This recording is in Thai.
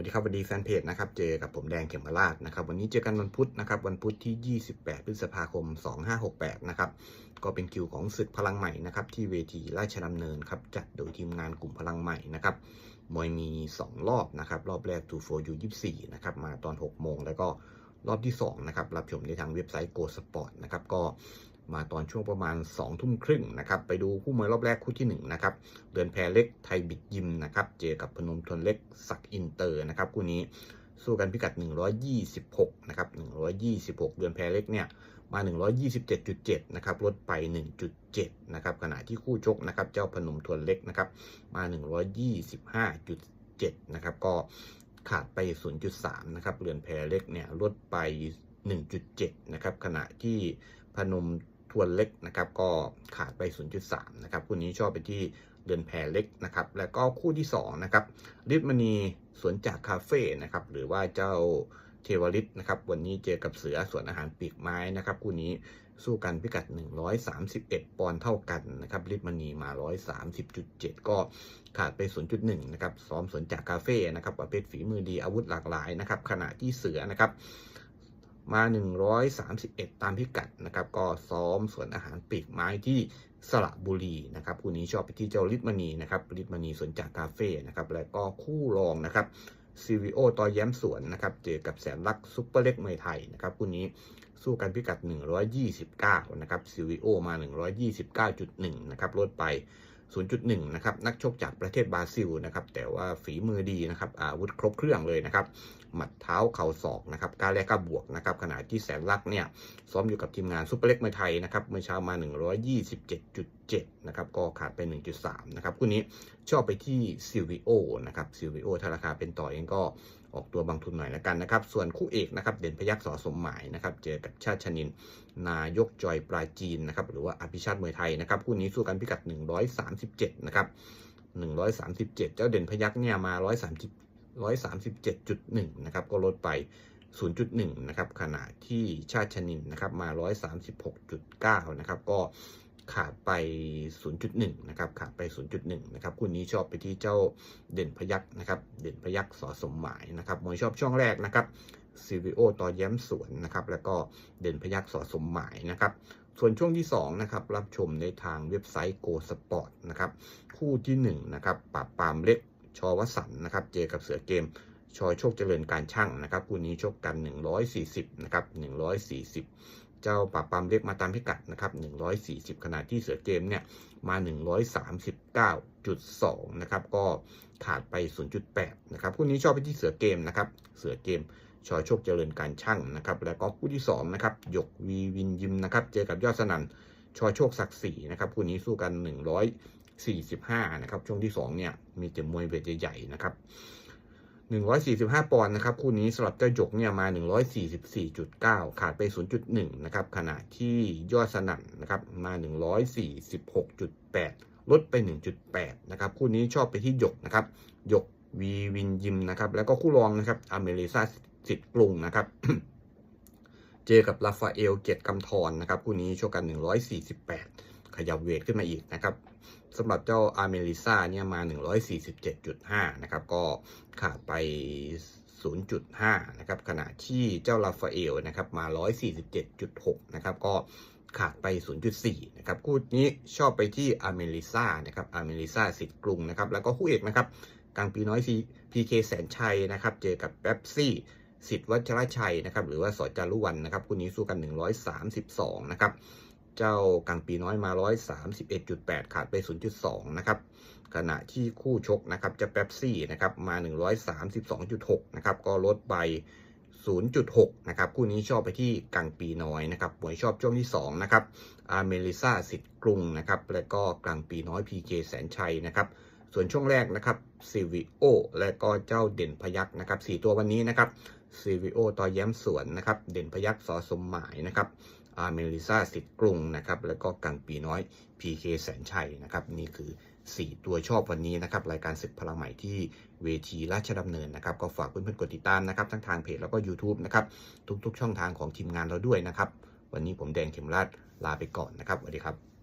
วัสดีครับสวัสดีแฟนเพจนะครับเจอกับผมแดงเข็มราชนะครับวันนี้เจอกันวันพุธนะครับวันพุธที่ 28 พฤษภาคม 2568 นะครับก็เป็นคิวของศึกพลังใหม่นะครับที่เวทีราชดำเนินครับจัดโดยทีมงานกลุ่มพลังใหม่นะครับมวยมี 2 รอบนะครับรอบแรก2 4 U 24นะครับมาตอน 6 โมงแล้วก็รอบที่2นะครับรับชมในทางเว็บไซต์ Go Sport นะครับก็ มาตอนช่วงประมาณ2ทุ่มครึ่งนะครับไปดูคู่มวยรอบแรกคู่ที่1นะครับเดือนแพรเล็กไทยบิดยิมนะครับเจอกับพนมทวนเล็กสักอินเตอร์นะครับคู่นี้สู้กันพิกัด 126 นะครับ 126 เดือนแพรเล็กเนี่ย มา 127.7 นะครับ ลดไป 1.7 นะครับ ขณะที่คู่ชกนะครับ เจ้าพนมทวนเล็กนะครับ มา 125.7 นะครับ ก็ขาดไป 0.3 นะครับ เรือนแพรเล็กเนี่ย ลดไป 1.7 นะครับ ขณะที่พนม ทวนเล็กนะครับก็ขาดไป 0.3 นะครับคู่นี้ชอบไปที่เดือนแพรเล็กนะครับ แล้วก็คู่ที่2นะครับฤทธิ์มณีสวนจากคาเฟ่นะครับหรือว่าเจ้าเทวริตนะครับวันนี้เจอกับเสือสวนอาหารปีกไม้นะครับคู่นี้สู้กันพิกัด 131 ปอนด์เท่ากันนะครับฤทธิ์มณีมา 130.7 ก็ขาดไป 0.1 นะครับซ้อมสวนจากคาเฟ่นะครับประเภทฝีมือดีอาวุธหลากหลายนะครับขณะที่เสือนะครับ มา 131 ตามพิกัดนะครับ ก็ซ้อมสวนอาหารปีกไม้ที่สระบุรีนะครับคู่นี้ชอบไปที่เจ้าลิทมณีนะครับลิทมณีสวนจากคาเฟ่นะครับแล้วก็คู่รองนะครับซีวีโอต่อแย้มสวนนะครับเจอกับแสนลักซุปเปอร์เล็กเมยไทยนะครับคู่นี้สู้กันพิกัด 129 นะครับซีวีโอมา 129.1 นะครับลดไป 0.1 นะครับ นักชกจากประเทศบราซิลนะครับ แต่ว่าฝีมือดีนะครับ อาวุธครบเครื่องเลยนะครับ หมัดเท้าเข่าศอกนะครับกล้าแลกกล้าบวกนะครับ ขณะที่แสนลักษ์เนี่ย ซ้อมอยู่กับทีมงานซุปเปอร์เล็กเมืองไทยนะครับ เมื่อเช้ามา 127.7 นะครับ ก็ขาดไป 1.3 นะครับคู่นี้ชอบไปที่ซิลวิโอนะครับซิลวิโอถ้าราคาเป็นต่อเองก็ออกตัวบางทุนหน่อยล้วกันนะครับ ส่วนคู่เอกนะครับ เด่นพยักษ์สอสมหมายนะครับ เจอกับชาติชนิน นายกจอยปลาจีนนะครับ หรือว่าอภิชาติมวยไทยนะครับคู่นี้สู้กันพิกัด 137 นะครับ 137 เจ้าเด่นพยักษ์เนี่ยมา 130 137.1 นะครับ ก็ลดไป0.1 นะครับ ขณะที่ชาติชนินนะครับ มา 136.9 นะครับ ก็ ขาดไป 0.1 นะครับ ขาดไป 0.1 นะครับ คู่นี้ชอบไปที่เจ้าเด่นพยักนะครับ เด่นพยักสอสมหมายนะครับมวยชอบช่วงแรกนะครับซีวีโอต่อแย้มสวนนะครับ แล้วก็เด่นพยักสอสมหมายนะครับ ส่วนช่วงที่2นะครับ รับชมในทางเว็บไซต์ Go Sport นะครับ คู่ที่1นะครับปราบปามเล็ก ชอวสันต์นะครับ เจกับเสือเกมชอยโชคเจริญการช่างนะครับ คู่นี้ชกกัน 140 นะครับ 140 เจ้าปราบปรามเล็กมาตามพิกัดนะครับ 140 ขณะที่เสือเกมเนี่ยมา 139.2 นะครับ ก็ขาดไป 0.8 นะครับคู่นี้ชอบไปที่เสือเกมนะครับ เสือเกมชอยโชคเจริญการช่างนะครับ แล้วก็คู่ที่2นะครับหยกวีวินยิมนะครับ เจอกับยอดสนันชอยโชคศักดิ์ศรีนะครับคู่นี้สู้กัน 145 นะครับ ช่วงที่2เนี่ยมีแต่มวยเวทใหญ่ๆนะครับ 145 ปอนด์นะครับ คู่นี้สำหรับเจ้าหยกเนี่ยมา 144.9 ขาดไป 0.1 นะครับ ขณะที่ยอดสนั่นนะครับมา 146.8 ลดไป 1.8 นะครับ คู่นี้ชอบไปที่หยกนะครับ หยกวีวินยิมนะครับ แล้วก็คู่รองนะครับอเมริซาสิทธิ์กรุงนะครับ เจอกับราฟาเอลเกียรติกำธรนะครับ คู่นี้ชกกัน 148 ขยับเวทขึ้นมาอีกนะครับ สำหรับเจ้าอาร์เมลิซาเนี่ยมา 147.5 นะครับ ก็ขาดไป 0.5 นะครับ ขณะที่เจ้าราฟาเอลนะครับมา 147.6 นะครับ ก็ขาดไป 0.4 นะครับ คู่นี้ชอบไปที่อาร์เมลิซานะครับ อาร์เมลิซาสิทธิ์กรุงนะครับ แล้วก็คู่เอกนะครับกลางปีน้อยซีพีเคแสนชัยนะครับ เจอกับแป๊บซี่สิทธิ์วัชรชัยนะครับ หรือว่าสอจารุวันนะครับ คู่นี้สู้กัน 132 นะครับ เจ้ากังปีน้อยมา 131.8 ขาดไป 0.2 นะครับ ขณะที่คู่ชกนะครับจะแป๊บซี่นะครับมา 132.6 นะครับ ก็ลดไป 0.6 นะครับ คู่นี้ชอบไปที่กังปีน้อยนะครับหวยชอบช่วงที่ 2 นะครับ อาเมลิซาสิทธิ์กรุงนะครับ และก็กลางปีน้อยพีเแสนชัยนะครับส่วนช่วงแรกนะครับซีวิโอและก็เจ้าเด่นพยักนะครับ4ตัววันนี้นะครับซีวิโอต่อแย้มสวนนะครับ เด่นพยักสอสมหมายนะครับ อาร์เมลิซาสิทธิ์กรุงนะครับแล้วก็กังปีน้อย PK แสนชัยนะครับนี่คือ 4 ตัวชอบวันนี้นะครับรายการศึกพลังใหม่ที่เวทีราชดำเนินนะครับ ก็ฝากเพื่อนๆกดติดตามนะครับทั้งทางเพจแล้วก็ YouTube นะครับทุกๆ ช่องทางของทีมงานเราด้วยนะครับ วันนี้ผมแดงเข็มราชลาไปก่อนนะครับสวัสดีครับ